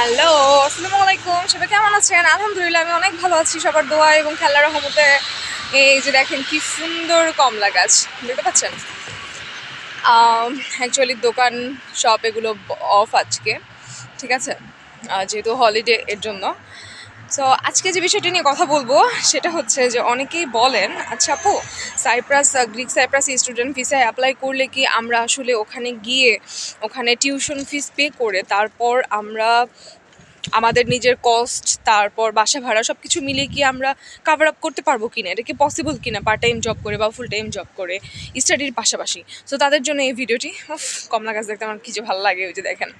Hello আসসালামু আলাইকুম সবাই কেমন আছেন? আলহামদুলিল্লাহ, আমি অনেক ভালো আছি, সবার দোয়া এবং খেলার রহমতে। এই যে দেখেন, কি সুন্দর কমলা গাছ, দেখতে পাচ্ছেন? অ্যাকচুয়ালি দোকান শপ এগুলো অফ আজকে, ঠিক আছে? যেহেতু হলিডে এর জন্য। সো আজকে যে বিষয়টি নিয়ে কথা বলব, সেটা হচ্ছে যে অনেকেই বলেন আচ্ছা আপু সাইপ্রাস গ্রিক সাইপ্রাস স্টুডেন্ট ভিসায় অ্যাপ্লাই করলে কি আমরা আসলে ওখানে গিয়ে ওখানে টিউশন ফিস পে করে তারপর আমরা আমাদের নিজের কস্ট তারপর বাসা ভাড়া সব কিছু মিলিয়ে কি আমরা কাভার আপ করতে পারব কিনা? এটা কি পসিবল কিনা? পার্ট টাইম জব করে বা ফুল টাইম জব করে স্টাডির পাশাপাশি। সো তাদের জন্য এই ভিডিওটি কমলা গাছ দেখতে আমার কিছু ভালো লাগে ওই যে দেখেন।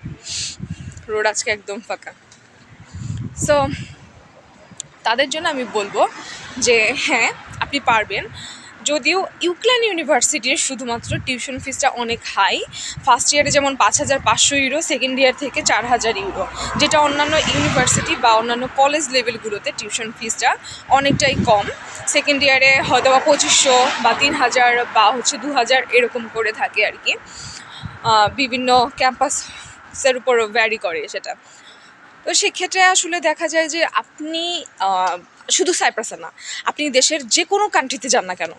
রোড আজকে একদম ফাঁকা। সো তাদের জন্য আমি বলব যে হ্যাঁ আপনি পারবেন। যদিও ইউক্লেন ইউনিভার্সিটির শুধুমাত্র টিউশন ফিসটা অনেক হাই। ফার্স্ট ইয়ারে যেমন পাঁচ হাজার পাঁচশো ইউরো সেকেন্ড ইয়ার থেকে চার হাজার ইউরো। যেটা অন্যান্য ইউনিভার্সিটি বা অন্যান্য কলেজ লেভেলগুলোতে টিউশন ফিসটা অনেকটাই কম। সেকেন্ড ইয়ারে হয়তো বা পঁচিশশো বা তিন হাজার বা হচ্ছে দু হাজার এরকম করে থাকে আর কি। বিভিন্ন ক্যাম্পাসের উপর ভ্যারি করে সেটা। তো সেক্ষেত্রে আসলে দেখা যায় যে আপনি শুধু সাইপ্রাসে না, আপনি দেশের যে কোনো কান্ট্রিতে যান না কেন,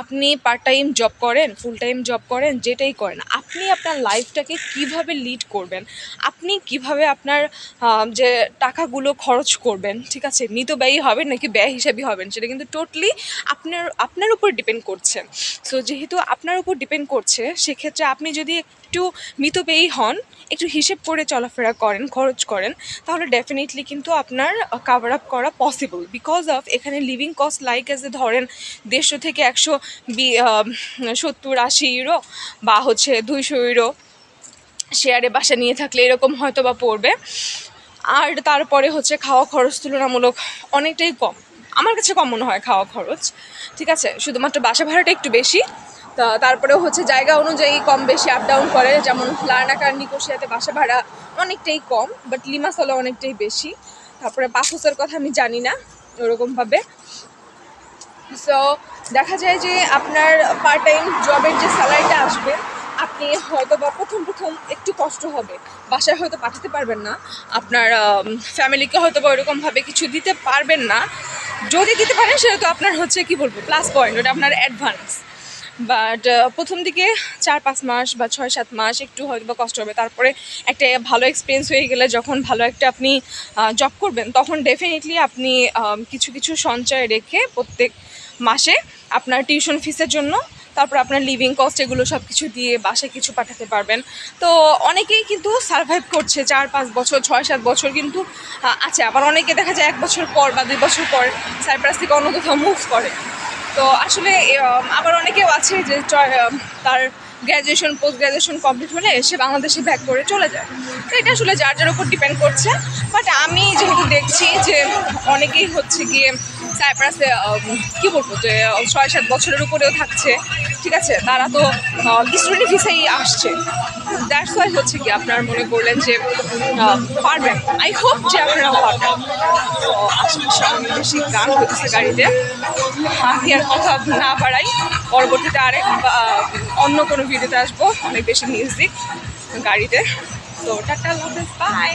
আপনি পার্ট টাইম জব করেন ফুল টাইম জব করেন, যেটাই করেন, আপনি আপনার লাইফটাকে কীভাবে লিড করবেন, আপনি কীভাবে আপনার যে টাকাগুলো খরচ করবেন, ঠিক আছে মিতব্যয়ী হবেন নাকি ব্যয় হিসাবে হবেন, সেটা কিন্তু টোটালি আপনার আপনার উপর ডিপেন্ড করছে। সো যেহেতু আপনার উপর ডিপেন্ড করছে, সেক্ষেত্রে আপনি যদি একটু মিতব্যয়ী হন, একটু হিসেব করে চলাফেরা করেন, খরচ করেন, তাহলে ডেফিনেটলি কিন্তু আপনার কাভার আপ করা পসিবল বিকজ অফ এখানে living cost like as a ধরেন দেড়শো থেকে একশো বি সত্তর, আশি ইউরো বা হচ্ছে দুইশো ইউরো শেয়ারে বাসা নিয়ে থাকলে এরকম হয়তো বা পড়বে। আর তারপরে হচ্ছে খাওয়া খরচ তুলনামূলক অনেকটাই কম। আমার কাছে কম মনে হয় খাওয়া খরচ। ঠিক আছে? শুধুমাত্র বাসা ভাড়াটা একটু বেশি। তা তারপরে হচ্ছে জায়গা অনুযায়ী কম বেশি আপ ডাউন করে। যেমন লার্নাকার নিকোশিয়াতে বাসা ভাড়া অনেকটাই কম বাট লিমাসলে অনেকটাই বেশি। তারপরে পাফোসের কথা আমি জানি না। ওরকমভাবে। সো দেখা যায় যে আপনার পার্ট টাইম জবের যে স্যালারিটা আসবে, আপনি হয়তো বা প্রথম প্রথম একটু কষ্ট হবে। বাসায় হয়তো পাঠাতে পারবেন না। আপনার ফ্যামিলিকে হয়তো বা ওরকমভাবে কিছু দিতে পারবেন না। যদি দিতে পারেন, সেটা তো আপনার হচ্ছে, কি বলব প্লাস পয়েন্ট ওটা আপনার অ্যাডভান্স বাট প্রথম দিকে চার পাঁচ মাস বা ছয় সাত মাস একটু হয়তো বা কষ্ট হবে। তারপরে একটা ভালো এক্সপিরিয়েন্স হয়ে গেলে যখন ভালো একটা আপনি জব করবেন, তখন ডেফিনেটলি আপনি কিছু কিছু সঞ্চয় রেখে প্রত্যেক মাসে আপনার টিউশন ফিসের জন্য, তারপর আপনার লিভিং কস্ট এগুলো সব কিছু দিয়ে বাসায় কিছু পাঠাতে পারবেন। তো অনেকেই কিন্তু সার্ভাইভ করছে চার পাঁচ বছর, ছয় সাত বছর কিন্তু আছে। আবার অনেকে দেখা যায় এক বছর পর বা দুই বছর পর সাইপ্রাস থেকে অন্য কোথাও মুভ করে। তো আসলে আবার অনেকেও আছে যে তার গ্র্যাজুয়েশন পোস্ট গ্র্যাজুয়েশন কমপ্লিট হলে সে বাংলাদেশে ব্যাক করে চলে যায়। তো এটা আসলে যার যার উপর ডিপেন্ড করছে। বাট আমি যেহেতু দেখছি যে অনেকেই হচ্ছে গিয়ে সাইপ্রাসে কী বলব যে, ছয় সাত বছরের উপরেও থাকছে। ঠিক আছে? তারা তো স্টুডেন্ট ভিসাই আসছে। দ্যাটস ওয়াই হচ্ছে কি আপনার মনে করলেন যে পারবেন। আই হোপ যে আপনারা পারবেন। আশেপাশে অনেক বেশি গান হতেছে গাড়িতে। আমি আর কথা না বাড়াই, পরবর্তীতে আরেক অন্য কোনো ভিডিওতে আসব। অনেক বেশি মিউজিক গাড়িতে। তো টাটা বাই